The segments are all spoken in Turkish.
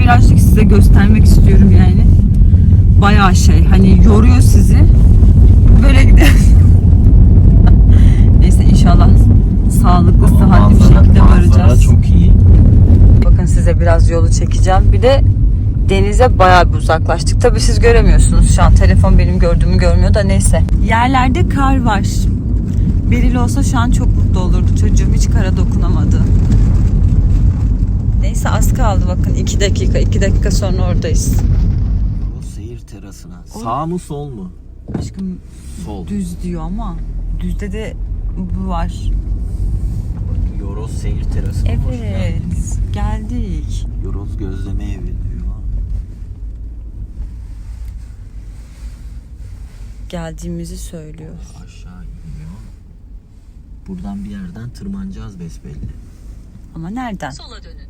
Ki size göstermek istiyorum yani. Bayağı şey hani yoruyor sizi. Böyle gidiyor. Neyse inşallah sağlıklı, sıhhatli bir şekilde varacağız. çok iyi. Bakın size biraz yolu çekeceğim. Bir de denize bayağı bir uzaklaştık. Tabii siz göremiyorsunuz şu an. Telefon benim gördüğümü görmüyor da neyse. Yerlerde kar var. Beril olsa şu an çok mutlu olurdu. Çocuğum hiç kara dokunamadı. Neyse az kaldı bakın. 2 dakika. 2 dakika sonra oradayız. Bu seyir terasına. Sağ mı sol mu? Aşkım Sol. düz diyor ama düzde de bu var. Yoros seyir terasına hoş Evet. Geldik. Yoros gözleme evi diyor. Geldiğimizi söylüyor. Aşağı iniyor. Buradan bir yerden tırmanacağız besbelli. Ama nereden? Sola dönün.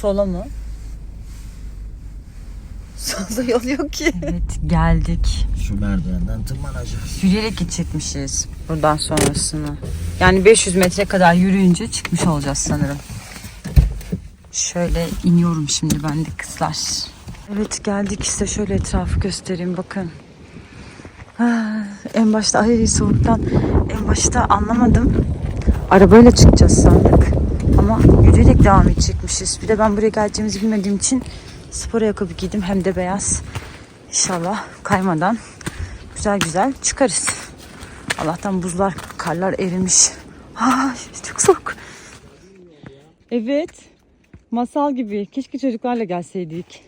Sola mı? Solda yol yok ki. Evet geldik. Şu merdivenden tırmanacağız. Yürüyerek gidecekmişiz buradan sonrasını. Yani 500 metre kadar yürüyünce çıkmış olacağız sanırım. Şöyle iniyorum şimdi ben de kızlar. Evet geldik size şöyle etrafı göstereyim bakın. Ah, En başta ay soğuktan en başta anlamadım. Arabayla çıkacağız sandık. Ama yürüyerek devam edecekmişiz. Bir de ben buraya geleceğimizi bilmediğim için spor ayakkabı giydim hem de beyaz. İnşallah kaymadan güzel güzel çıkarız. Allah'tan buzlar, karlar erimiş. Ay çok soğuk. Evet. Masal gibi. Keşke çocuklarla gelseydik.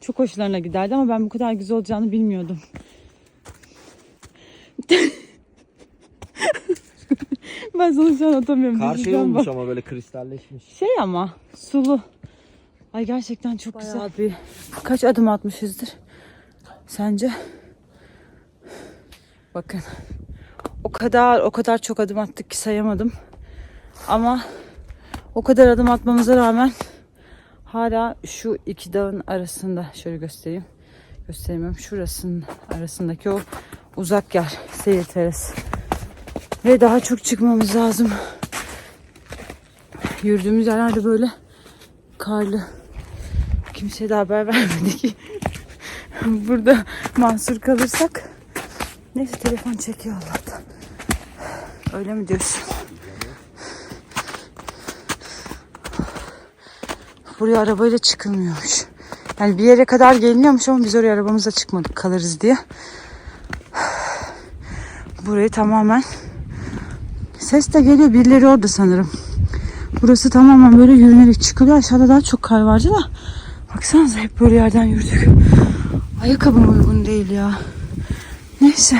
Çok hoşlarına giderdi ama ben bu kadar güzel olacağını bilmiyordum. Ben sana şu an atamıyorum. Kar şey olmuş bak. ama böyle kristalleşmiş. Şey ama sulu. Ay gerçekten çok güzel. bir kaç adım atmışızdır? Sence? Bakın. O kadar o kadar çok adım attık ki sayamadım. Ama o kadar adım atmamıza rağmen hala şu iki dağın arasında şöyle göstereyim. Gösteremiyorum. Şurasının arasındaki o uzak yer. Seyir terası. Ve daha çok çıkmamız lazım. Yürüdüğümüz yerlerde böyle karlı. Kimseye de haber vermedik. Burada mahsur kalırsak. Neyse telefon çekiyor Allah'tan. Öyle mi diyorsun? Buraya arabayla çıkılmıyormuş. Yani bir yere kadar geliniyormuş ama biz oraya arabamızla çıkmadık kalırız diye. Burayı tamamen ses de geliyor birileri orada sanırım. Burası tamamen böyle yürünerek çıkılıyor. Aşağıda daha çok kar vardı da. Baksanıza hep böyle yerden yürüdük. Ayakkabım uygun değil ya. Neyse.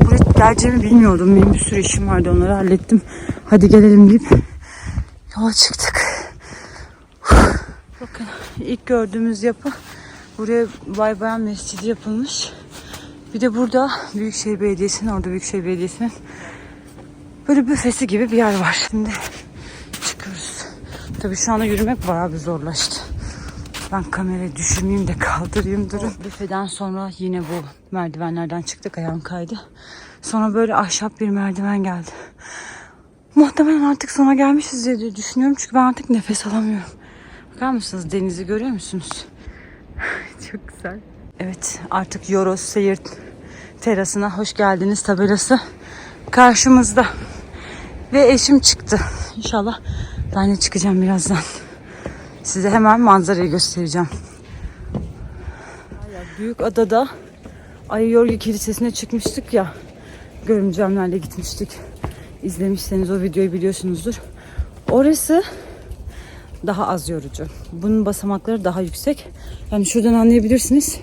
Buraya geleceğimi bilmiyordum. Benim bir sürü işim vardı onları hallettim. Hadi gelelim deyip yola çıktık. Bakın ilk gördüğümüz yapı buraya Bay Bayan Mescidi yapılmış. Bir de burada Büyükşehir Belediyesi'nin orada Büyükşehir Belediyesi'nin böyle büfesi gibi bir yer var. Şimdi çıkıyoruz. Tabii şu anda yürümek bayağı bir zorlaştı. Ben kamerayı düşürmeyeyim de kaldırayım durun. Büfeden sonra yine bu merdivenlerden çıktık ayağım kaydı. Sonra böyle ahşap bir merdiven geldi. Muhtemelen artık sona gelmişiz diye düşünüyorum. Çünkü ben artık nefes alamıyorum. Bakar mısınız denizi görüyor musunuz? Çok güzel. Evet artık Yoros Seyir terasına hoş geldiniz tabelası karşımızda. Ve eşim çıktı. İnşallah ben de çıkacağım birazdan. Size hemen manzarayı göstereceğim. Büyük adada Ayyorgi Kilisesi'ne çıkmıştık ya. Görümcemlerle gitmiştik. İzlemişseniz o videoyu biliyorsunuzdur. Orası daha az yorucu. Bunun basamakları daha yüksek. Yani şuradan anlayabilirsiniz.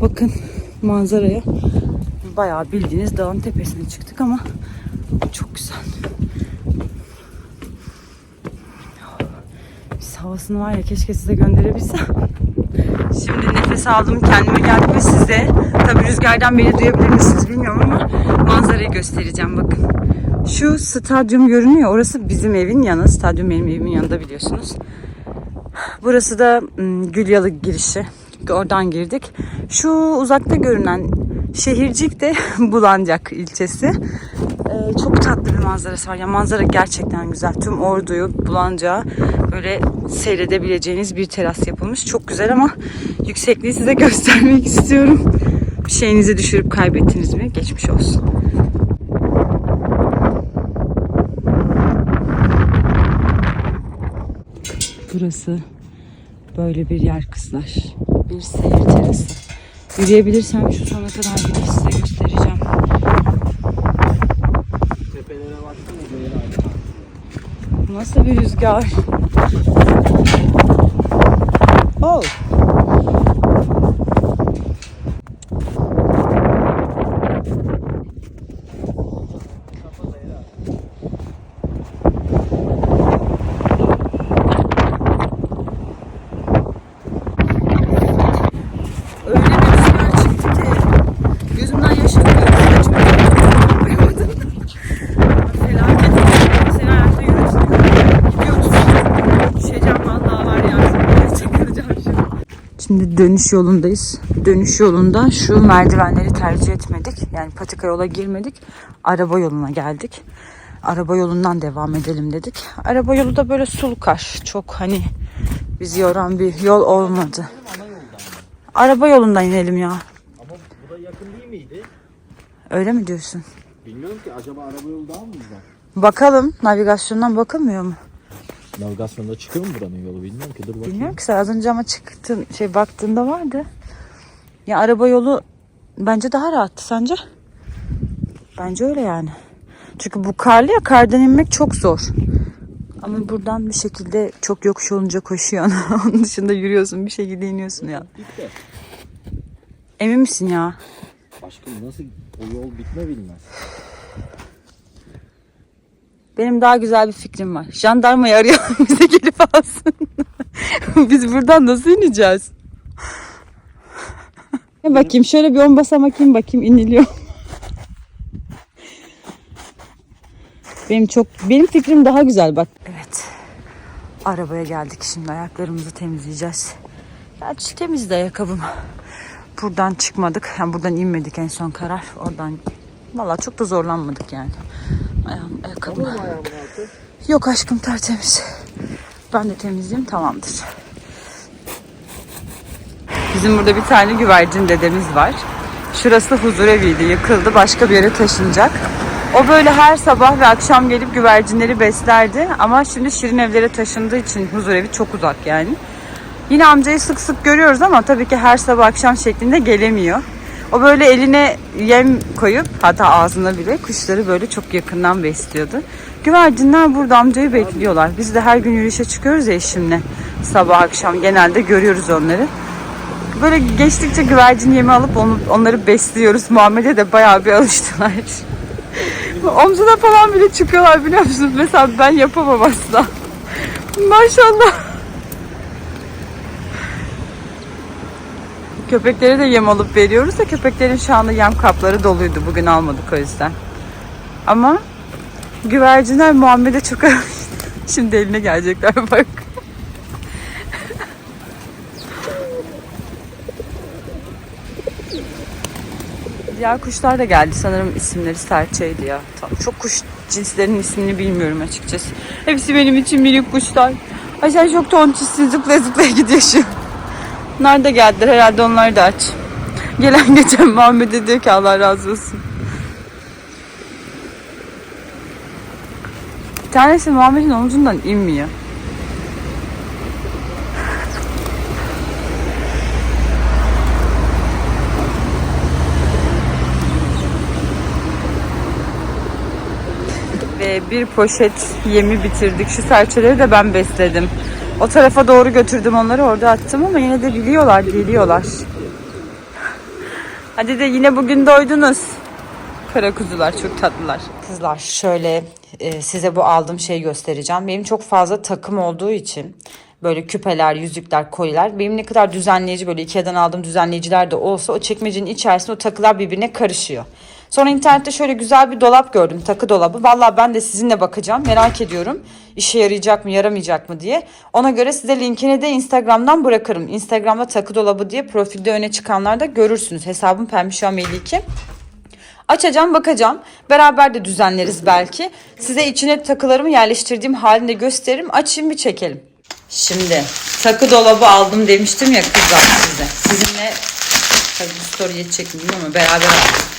Bakın manzaraya. Bayağı bildiğiniz dağın tepesine çıktık ama çok güzel. Biz havasını var ya keşke size gönderebilsem. Şimdi nefes aldım kendime geldim ve size tabii rüzgardan beni duyabilir misiniz bilmiyorum ama manzarayı göstereceğim bakın. Şu stadyum görünüyor. Orası bizim evin yanı. Stadyum benim evimin yanında biliyorsunuz. Burası da Gülyalı girişi. Oradan girdik. Şu uzakta görünen şehircik de Bulancak ilçesi. Ee, çok tatlı bir manzarası var. Ya manzara gerçekten güzel. Tüm Ordu'yu bulanca böyle seyredebileceğiniz bir teras yapılmış. Çok güzel ama yüksekliği size göstermek istiyorum. Bir şeyinizi düşürüp kaybettiniz mi? Geçmiş olsun. Burası böyle bir yer kızlar. Bir seyir terası. Yürüyebilirsem şu sona kadar gidip size göstereceğim. Tepelere aynı. Nasıl bir rüzgar? Oh. Öyle bir rüzgar çıktı ki gözümden yaş akıyor. Saçımı yapamadım. Felaket. Sen ayakta yürüyorsun. Gidiyoruz. Düşeceğim vallahi var ya. Çakılacağım şimdi. Şimdi dönüş yolundayız. Dönüş yolunda şu merdivenleri tercih etmedik. Yani patika yola girmedik. Araba yoluna geldik. Araba yolundan devam edelim dedik. Araba yolu da böyle sulkar. Çok hani bizi yoran bir yol olmadı. Araba yolundan inelim ya. Ama bu da yakın değil miydi? Öyle mi diyorsun? Bilmiyorum ki acaba araba yolu daha mı uzak? Bakalım. Navigasyondan bakılmıyor mu? Navigasyonda çıkıyor mu buranın yolu bilmiyorum ki. Dur bakayım. Bilmiyorum ki sen az önce ama çıktın şey baktığında vardı. Ya araba yolu bence daha rahattı sence? Bence öyle yani. Çünkü bu karlı ya kardan inmek çok zor. Ama buradan bir şekilde çok yokuş olunca koşuyorsun. Onun dışında yürüyorsun bir şekilde iniyorsun ya. De. Emin misin ya? Aşkım nasıl o yol bitme bilmez. Benim daha güzel bir fikrim var. Jandarmayı arayalım bize gelip alsın. Biz buradan nasıl ineceğiz? Bakayım şöyle bir on basamak in bakayım iniliyor. Benim çok benim fikrim daha güzel bak. Evet. Arabaya geldik şimdi ayaklarımızı temizleyeceğiz. Gerçi temizdi ayakkabım. Buradan çıkmadık. Yani buradan inmedik en son karar. Oradan Valla çok da zorlanmadık yani. Ayağım, ayakkabım. Ayağımın altı. Yok aşkım tertemiz. Ben de temizleyeyim tamamdır. Bizim burada bir tane güvercin dedemiz var. Şurası huzureviydi yıkıldı başka bir yere taşınacak. O böyle her sabah ve akşam gelip güvercinleri beslerdi. Ama şimdi şirin evlere taşındığı için huzurevi çok uzak yani. Yine amcayı sık sık görüyoruz ama tabii ki her sabah akşam şeklinde gelemiyor. O böyle eline yem koyup hatta ağzına bile kuşları böyle çok yakından besliyordu. Güvercinler burada amcayı bekliyorlar. Biz de her gün yürüyüşe çıkıyoruz ya eşimle. Sabah akşam genelde görüyoruz onları. Böyle geçtikçe güvercin yemi alıp onu, onları besliyoruz. Muhammed'e de bayağı bir alıştılar. Omzuna falan bile çıkıyorlar biliyor musun? Mesela ben yapamam asla. Maşallah. Köpeklere de yem alıp veriyoruz da köpeklerin şu anda yem kapları doluydu. Bugün almadık o yüzden. Ama güvercinler Muhammed'e çok. Şimdi eline gelecekler bak. Diğer kuşlar da geldi. Sanırım isimleri serçeydi ya. Tam çok kuş cinslerinin ismini bilmiyorum açıkçası. Hepsi benim için minik kuşlar. Ay sen çok tontişsin zıplaya zıplaya gidiyor şu. Bunlar da geldiler herhalde onlar da aç. Gelen geçen Muhammed'e diyor ki Allah razı olsun. Bir tanesi Muhammed'in omzundan inmiyor. Ve bir poşet yemi bitirdik. Şu serçeleri de ben besledim. O tarafa doğru götürdüm onları orada attım ama yine de biliyorlar, geliyorlar. Hadi de yine bugün doydunuz. Kara kuzular çok tatlılar. Kızlar şöyle e, size bu aldığım şeyi göstereceğim. Benim çok fazla takım olduğu için böyle küpeler, yüzükler, kolyeler. Benim ne kadar düzenleyici böyle Ikea'dan aldığım düzenleyiciler de olsa o çekmecenin içerisinde o takılar birbirine karışıyor. Sonra internette şöyle güzel bir dolap gördüm. Takı dolabı. Vallahi ben de sizinle bakacağım. Merak ediyorum. İşe yarayacak mı yaramayacak mı diye. Ona göre size linkini de Instagram'dan bırakırım. Instagram'da takı dolabı diye profilde öne çıkanlarda görürsünüz. Hesabım Permişan Melike. Açacağım bakacağım. Beraber de düzenleriz belki. Size içine takılarımı yerleştirdiğim halinde gösteririm. Açayım bir çekelim. Şimdi takı dolabı aldım demiştim ya kızlar size. Sizinle tabii bu story yetecek mi bilmiyorum ama beraber aldım.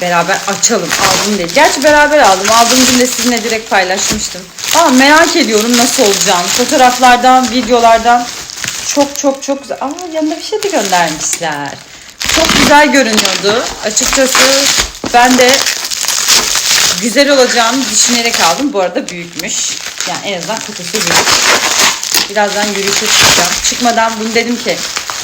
Beraber açalım aldım değil. Gerçi beraber aldım. Aldığım gün de sizinle direkt paylaşmıştım. Ama merak ediyorum nasıl olacağını. Fotoğraflardan, videolardan çok çok çok güzel. Aa yanında bir şey de göndermişler. Çok güzel görünüyordu. Açıkçası ben de güzel olacağını düşünerek aldım. Bu arada büyükmüş. Yani en azından kutusu büyük. Birazdan yürüyüşe çıkacağım. Çıkmadan bunu dedim ki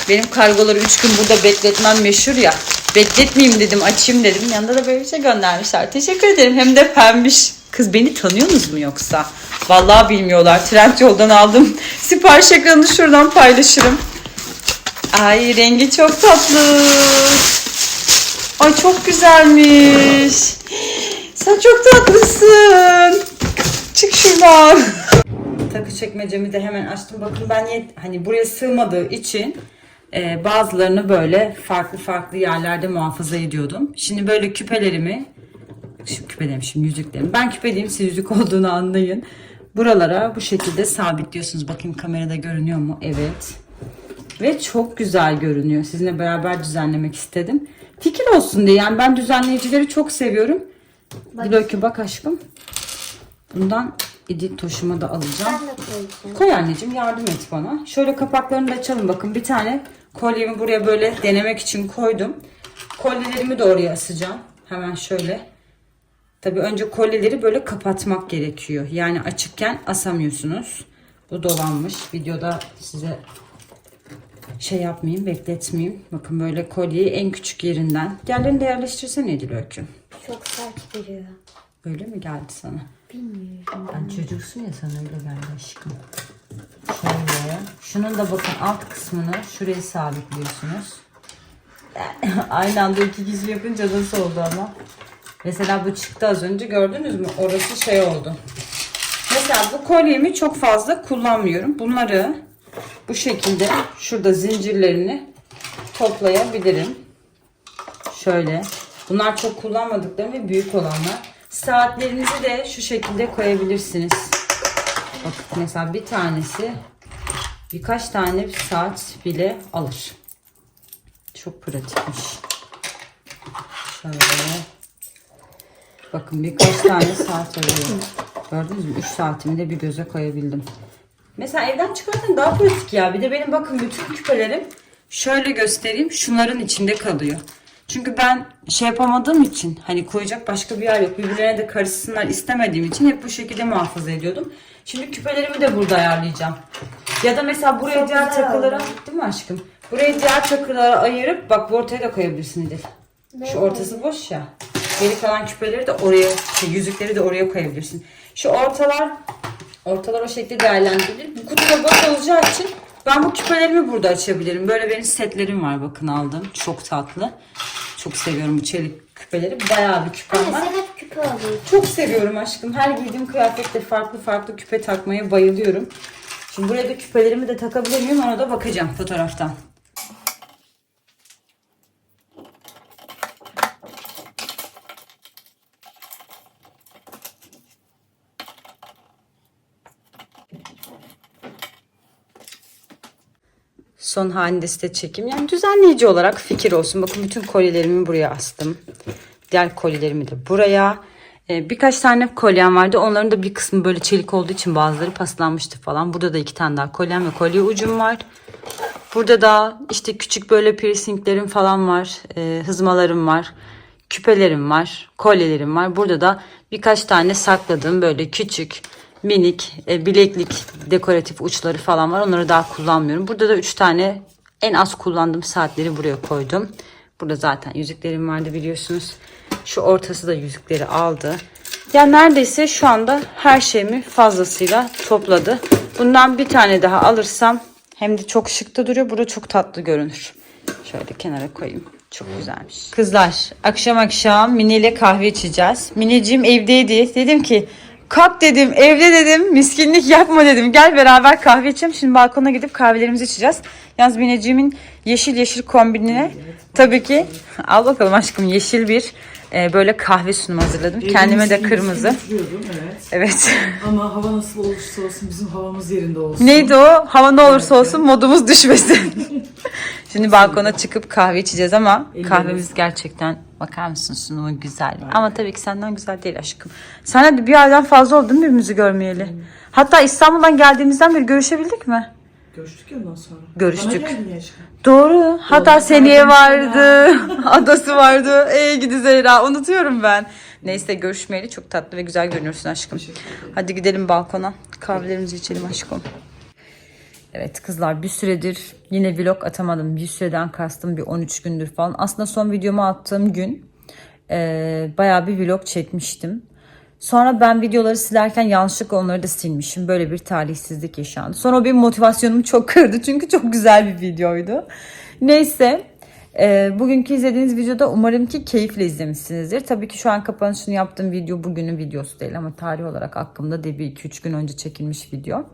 benim kargoları 3 gün burada bekletmem meşhur ya. Bekletmeyeyim dedim açayım dedim. Yanında da böyle bir şey göndermişler. Teşekkür ederim. Hem de pembiş. Kız beni tanıyorsunuz mu yoksa? Vallahi bilmiyorlar. Trend yoldan aldım. Sipariş ekranını şuradan paylaşırım. Ay rengi çok tatlı. Ay çok güzelmiş. Sen çok tatlısın. Çık şuradan. Takı çekmecemi de hemen açtım. Bakın ben yet- hani buraya sığmadığı için e, bazılarını böyle farklı farklı yerlerde muhafaza ediyordum. Şimdi böyle küpelerimi şu küpelerim şimdi yüzüklerim. Ben küpe diyeyim siz yüzük olduğunu anlayın. Buralara bu şekilde sabitliyorsunuz. Bakayım kamerada görünüyor mu? Evet. Ve çok güzel görünüyor. Sizinle beraber düzenlemek istedim. Fikir olsun diye. Yani ben düzenleyicileri çok seviyorum. Diloki bak aşkım. Bundan edit toşuma da alacağım. Koy anneciğim yardım et bana. Şöyle kapaklarını da açalım. Bakın bir tane kolyemi buraya böyle denemek için koydum. Kolyelerimi de oraya asacağım. Hemen şöyle. Tabii önce kolyeleri böyle kapatmak gerekiyor. Yani açıkken asamıyorsunuz. Bu dolanmış. Videoda size şey yapmayayım, bekletmeyeyim. Bakın böyle kolyeyi en küçük yerinden. Yerlerini de yerleştirsene Edil Öykü. Çok sert duruyor. Öyle mi geldi sana? Bilmiyorum. Ben çocuksun ya sana öyle geldi aşkım. Şöyle. Şunun da bakın alt kısmını şuraya sabitliyorsunuz. Aynı anda iki kişi yapınca nasıl oldu ama. Mesela bu çıktı az önce gördünüz mü? Orası şey oldu. Mesela bu kolyemi çok fazla kullanmıyorum. Bunları bu şekilde şurada zincirlerini toplayabilirim. Şöyle. Bunlar çok kullanmadıklarım ve büyük olanlar. Saatlerinizi de şu şekilde koyabilirsiniz. Bak mesela bir tanesi birkaç tane saat bile alır. Çok pratikmiş. Şöyle. Bakın birkaç tane saat alıyor. Gördünüz mü? 3 saatimi de bir göze koyabildim. Mesela evden çıkarken daha pratik ya. Bir de benim bakın bütün küpelerim şöyle göstereyim. Şunların içinde kalıyor. Çünkü ben şey yapamadığım için hani koyacak başka bir yer yok. Birbirlerine de karışsınlar istemediğim için hep bu şekilde muhafaza ediyordum. Şimdi küpelerimi de burada ayarlayacağım. Ya da mesela buraya diğer güzel takılara değil mi aşkım? Buraya diğer takılara ayırıp bak bu ortaya da koyabilirsin Edil. Şu ortası boş ya. Geri kalan küpeleri de oraya, şey, yüzükleri de oraya koyabilirsin. Şu ortalar, ortalar o şekilde değerlendirilir. Bu kutuda boş olacağı için ben bu küpelerimi burada açabilirim. Böyle benim setlerim var bakın aldım. Çok tatlı. Çok seviyorum bu çelik küpeleri. Bayağı bir küpem var. sen hep küpe alıyorsun. Çok seviyorum aşkım. Her giydiğim kıyafette farklı farklı küpe takmaya bayılıyorum. Şimdi buraya da küpelerimi de takabilir miyim ona da bakacağım fotoğraftan. Son halinde size çekim. Yani düzenleyici olarak fikir olsun. Bakın bütün kolyelerimi buraya astım. Diğer kolyelerimi de buraya. Ee, birkaç tane kolyem vardı. Onların da bir kısmı böyle çelik olduğu için bazıları paslanmıştı falan. Burada da iki tane daha kolyem ve kolye ucum var. Burada da işte küçük böyle piercinglerim falan var. Ee, hızmalarım var. Küpelerim var. Kolyelerim var. Burada da birkaç tane sakladığım böyle küçük minik e, bileklik dekoratif uçları falan var. Onları daha kullanmıyorum. Burada da 3 tane en az kullandığım saatleri buraya koydum. Burada zaten yüzüklerim vardı biliyorsunuz. Şu ortası da yüzükleri aldı. Ya neredeyse şu anda her şeyimi fazlasıyla topladı. Bundan bir tane daha alırsam hem de çok şık da duruyor. Burada çok tatlı görünür. Şöyle kenara koyayım. Çok güzelmiş. Kızlar akşam akşam Mine ile kahve içeceğiz. Mineciğim evdeydi. Dedim ki Kalk dedim, evde dedim, miskinlik yapma dedim. Gel beraber kahve içelim. Şimdi balkona gidip kahvelerimizi içeceğiz. Yalnız Bineciğimin yeşil yeşil kombinine tabii ki al bakalım aşkım yeşil bir e, böyle kahve sunumu hazırladım. Kendime de kırmızı. Evet. Evet. Ama hava nasıl olursa olsun bizim havamız yerinde olsun. Neydi o? Hava ne olursa olsun modumuz düşmesin. Şimdi balkona çıkıp kahve içeceğiz ama kahvemiz gerçekten bakar mısın sunumun güzelliği. Ama tabii ki senden güzel değil aşkım. Sen de bir aydan fazla oldu değil mi birbirimizi görmeyeli? Hatta İstanbul'dan geldiğimizden beri görüşebildik mi? Görüştük ya ondan sonra. Görüştük. Bana geldin ya aşkım. Doğru. Hatta Doğru. Seniye vardı. Adası vardı. Ey gidi Zehra. Unutuyorum ben. Neyse görüşmeyeli çok tatlı ve güzel görünüyorsun aşkım. Hadi gidelim balkona. Kahvelerimizi içelim aşkım. Evet kızlar bir süredir yine vlog atamadım. Bir süreden kastım bir 13 gündür falan. Aslında son videomu attığım gün e, bayağı bir vlog çekmiştim. Sonra ben videoları silerken yanlışlıkla onları da silmişim. Böyle bir talihsizlik yaşandı. Sonra o benim motivasyonumu çok kırdı. Çünkü çok güzel bir videoydu. Neyse. e, bugünkü izlediğiniz videoda umarım ki keyifle izlemişsinizdir. Tabii ki şu an kapanışını yaptığım video bugünün videosu değil ama tarih olarak aklımda değil bir 2-3 gün önce çekilmiş video.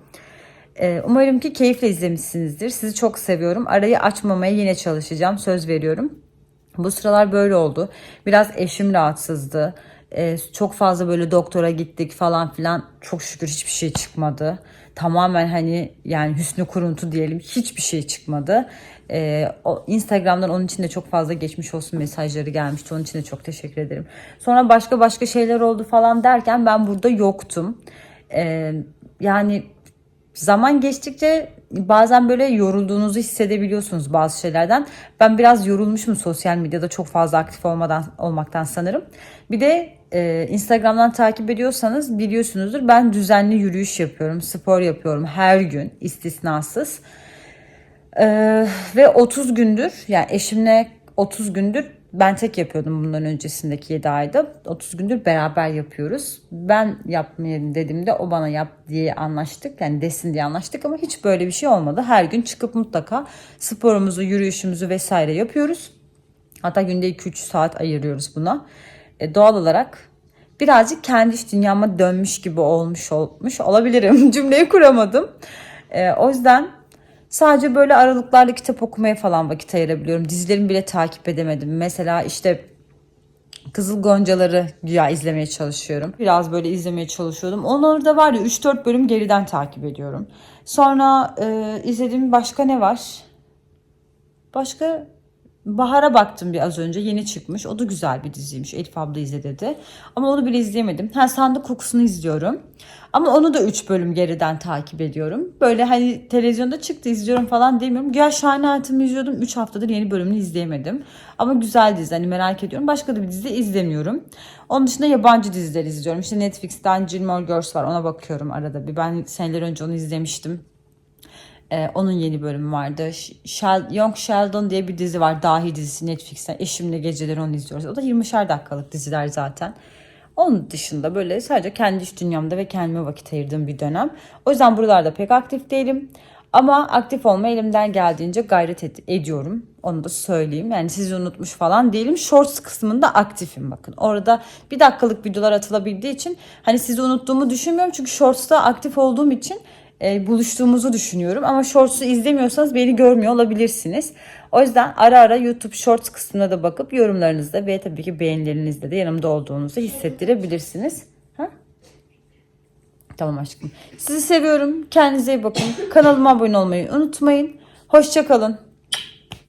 Ee, Umarım ki keyifle izlemişsinizdir. Sizi çok seviyorum. Arayı açmamaya yine çalışacağım. Söz veriyorum. Bu sıralar böyle oldu. Biraz eşim rahatsızdı. Ee, çok fazla böyle doktora gittik falan filan. Çok şükür hiçbir şey çıkmadı. Tamamen hani yani hüsnü kuruntu diyelim. Hiçbir şey çıkmadı. Ee, o Instagram'dan onun için de çok fazla geçmiş olsun mesajları gelmişti. Onun için de çok teşekkür ederim. Sonra başka başka şeyler oldu falan derken ben burada yoktum. Ee, yani zaman geçtikçe bazen böyle yorulduğunuzu hissedebiliyorsunuz bazı şeylerden. Ben biraz yorulmuşum sosyal medyada çok fazla aktif olmadan olmaktan sanırım. Bir de e, Instagram'dan takip ediyorsanız biliyorsunuzdur ben düzenli yürüyüş yapıyorum, spor yapıyorum her gün istisnasız. Ee, ve 30 gündür yani eşimle 30 gündür ben tek yapıyordum bundan öncesindeki 7 ayda. 30 gündür beraber yapıyoruz. Ben yapmayayım dediğimde o bana yap diye anlaştık. Yani desin diye anlaştık ama hiç böyle bir şey olmadı. Her gün çıkıp mutlaka sporumuzu, yürüyüşümüzü vesaire yapıyoruz. Hatta günde 2-3 saat ayırıyoruz buna. E, doğal olarak birazcık kendi iş dünyama dönmüş gibi olmuş olmuş olabilirim. Cümleyi kuramadım. E, o yüzden sadece böyle aralıklarla kitap okumaya falan vakit ayırabiliyorum. Dizilerimi bile takip edemedim. Mesela işte Kızıl Goncaları güya izlemeye çalışıyorum. Biraz böyle izlemeye çalışıyordum. Onları da var ya 3-4 bölüm geriden takip ediyorum. Sonra e, izlediğim başka ne var? Başka Bahar'a baktım bir az önce yeni çıkmış. O da güzel bir diziymiş. Elif abla izle dedi. Ama onu bile izleyemedim. Ha sandık kokusunu izliyorum. Ama onu da 3 bölüm geriden takip ediyorum. Böyle hani televizyonda çıktı izliyorum falan demiyorum. Güya Şahane Hayatımı izliyordum. 3 haftadır yeni bölümünü izleyemedim. Ama güzel dizi hani merak ediyorum. Başka da bir dizi izlemiyorum. Onun dışında yabancı diziler izliyorum. İşte Netflix'ten Gilmore Girls var ona bakıyorum arada bir. Ben seneler önce onu izlemiştim. Ee, onun yeni bölümü vardı. Sh- Shel- Young Sheldon diye bir dizi var. Dahi dizisi Netflix'ten. Eşimle geceleri onu izliyoruz. O da 20'şer dakikalık diziler zaten. Onun dışında böyle sadece kendi iş dünyamda ve kendime vakit ayırdığım bir dönem. O yüzden buralarda pek aktif değilim. Ama aktif olma elimden geldiğince gayret ed- ediyorum. Onu da söyleyeyim. Yani sizi unutmuş falan değilim. Shorts kısmında aktifim bakın. Orada bir dakikalık videolar atılabildiği için hani sizi unuttuğumu düşünmüyorum. Çünkü Shorts'ta aktif olduğum için e, buluştuğumuzu düşünüyorum. Ama Shorts'u izlemiyorsanız beni görmüyor olabilirsiniz. O yüzden ara ara YouTube Shorts kısmına da bakıp yorumlarınızda ve tabii ki beğenilerinizde de yanımda olduğunuzu hissettirebilirsiniz. Ha? Tamam aşkım. Sizi seviyorum. Kendinize iyi bakın. Kanalıma abone olmayı unutmayın. Hoşçakalın.